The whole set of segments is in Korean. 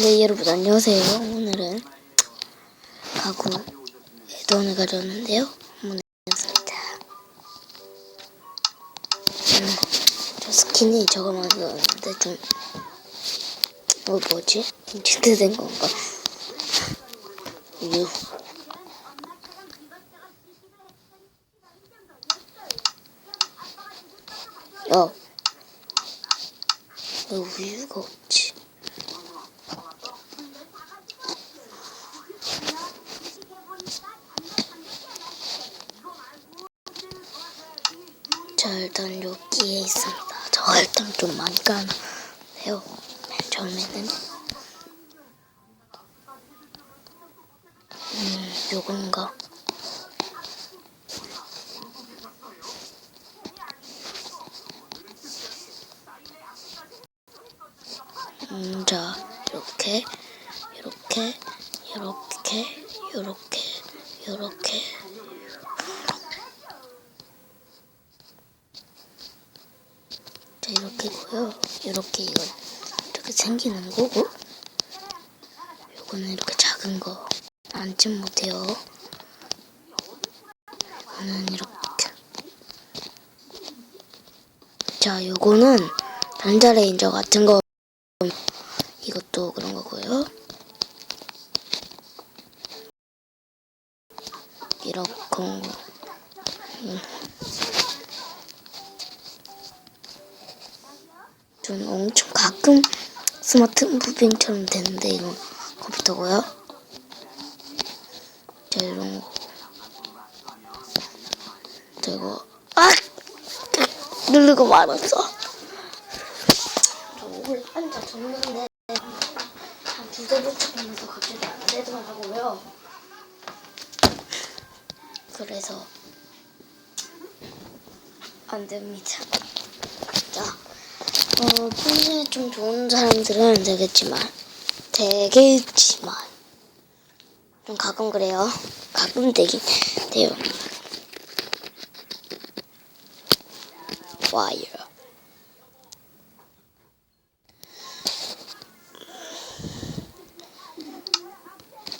네 여러분 안녕하세요. 오늘은 가구 에돈을 가져왔는데요. 한번 해보겠습니다. 음, 저 스킨이 저거 만들었는데 좀 어, 뭐지? 인체된 건가? 유. 야, 왜 우유가 없지? 자 일단 여기에 있습니다. 저 일단 좀 많이 까네요. 맨 처음에는 음 요건가? 음, 자 이렇게 이렇게 이렇게 이렇게 자 이렇게고요. 이렇게 이건 이렇게 생기는 거고, 요거는 이렇게 작은 거 앉지 못해요. 이거는 이렇게. 자, 요거는 전자레인저 같은 거. 이것도 그런 거고요. 이렇게 음. 전 엄청 가끔 스마트 무빙처럼 되는데 이건 컴퓨터고요. 자 이런 거. 자 이거 아 누르고 말았어. 저 오늘 앉아 줬는데 한 두세 번 쳐보면서 갑자기 안 되더라고요. 그래서 안 됩니다. 자. 어, 평소에 좀 좋은 사람들은 안 되겠지만, 되겠지만, 좀 가끔 그래요. 가끔 되긴 돼요. 와이어.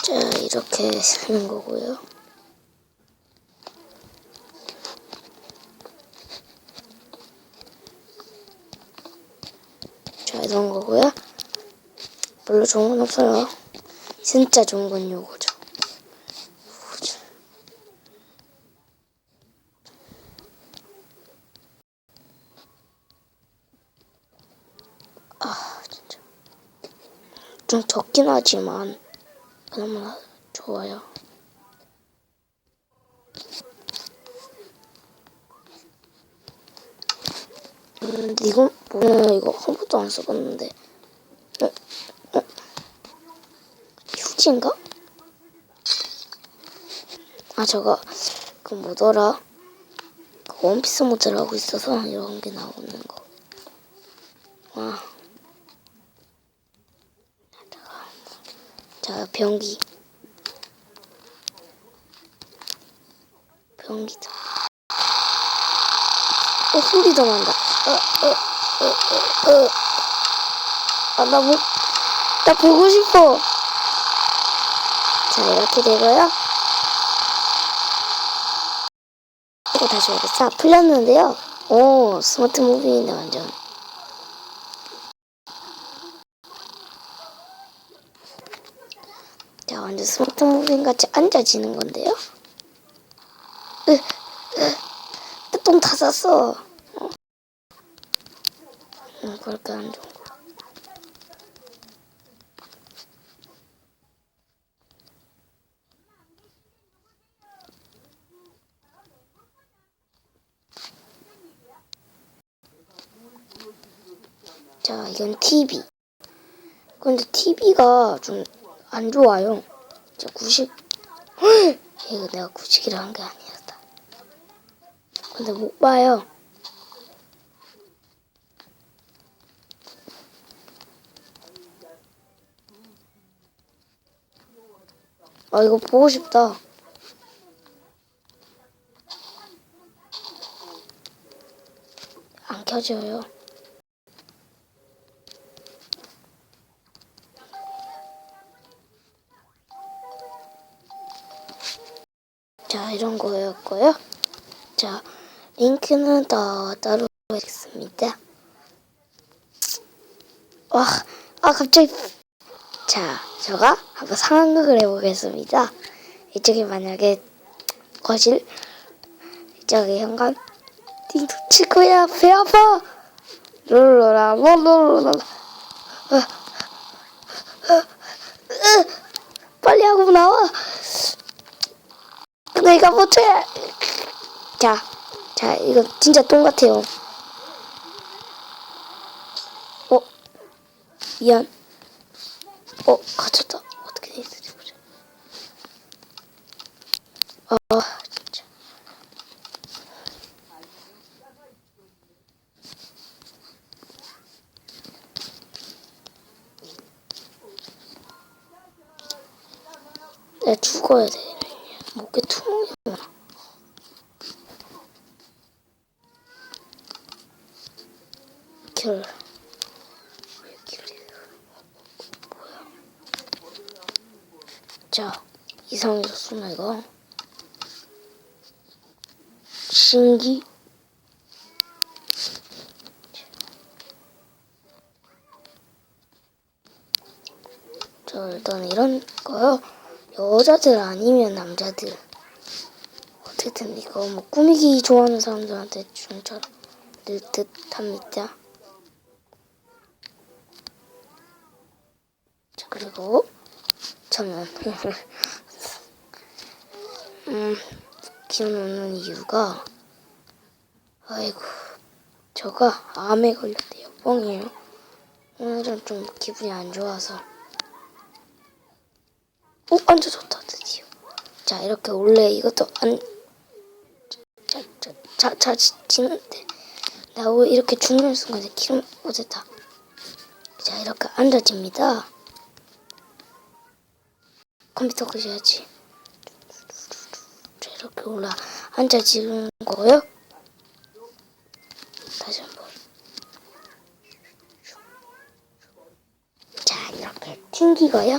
자, 이렇게 쓰는 거고요. 자, 이런 거고요. 별로 좋은 건 없어요. 진짜 좋은 건 요거죠. 아, 진짜. 좀 적긴 하지만, 그나마 좋아요. 음, 이건 뭐야? 이거 한 번도 안 써봤는데. 어? 어? 휴지인가? 아 저거 그 뭐더라? 그 원피스 모드를 하고 있어서 이런 게 나오는 거. 와. 자 변기. 변기다. 어 소리도 난다. 어, 어, 어, 어, 어. 아, 나 뭐, 나 보고 싶어. 자, 이렇게 되고요. 이거 다시 오겠어. 풀렸는데요. 오, 스마트 무빙인데 완전. 자, 완전 스마트 무빙 같이 앉아지는 건데요. 으, 으, 똥 다 쌌어. 어. 음, 그렇게 안 좋은 거. 자, 이건 TV. 근데 TV가 좀 안 좋아요. 자, 90. 이거 내가 90이라 한 게 아니었다. 근데 못 봐요. 아 이거 보고 싶다. 안 켜져요. 자 이런 거였고요. 자 링크는 더 따로 하겠습니다. 와, 아, 갑자기. 자, 제가 한번 상황극을 해보겠습니다. 이쪽에 만약에 거실, 이쪽에 현관, 띵동 칠 거야, 배 아파! 롤로라, 롤로로라. 빨리 하고 나와! 내가 못해! 자, 자, 이거 진짜 똥 같아요. 어, 미안. 어, 갇혔다. 어떻게 돼 있을지 보자. 아, 진짜. 내가 죽어야 되겠네. 목에 투명이 오 결이 뭐야? 자, 이상해졌구나 이거. 신기. 자, 일단 이런 거요. 여자들 아니면 남자들. 어쨌든 이거 뭐 꾸미기 좋아하는 사람들한테 중처럼 늘 듯합니다. 그리고 저는 음, 기억나는 이유가 아이고 저가 암에 걸렸대요. 뻥이에요. 오늘은 좀 기분이 안 좋아서 오 앉아줬다 드디어. 자 이렇게 원래 이것도 안 자자자 지는데 나왜 이렇게 죽는 순간에 기름 어쨌다. 자 이렇게 앉아집니다. 컴퓨터 끄셔야지. 자 이렇게 올라 앉아 지는 거요. 다시 한번. 자 이렇게 튕기고요.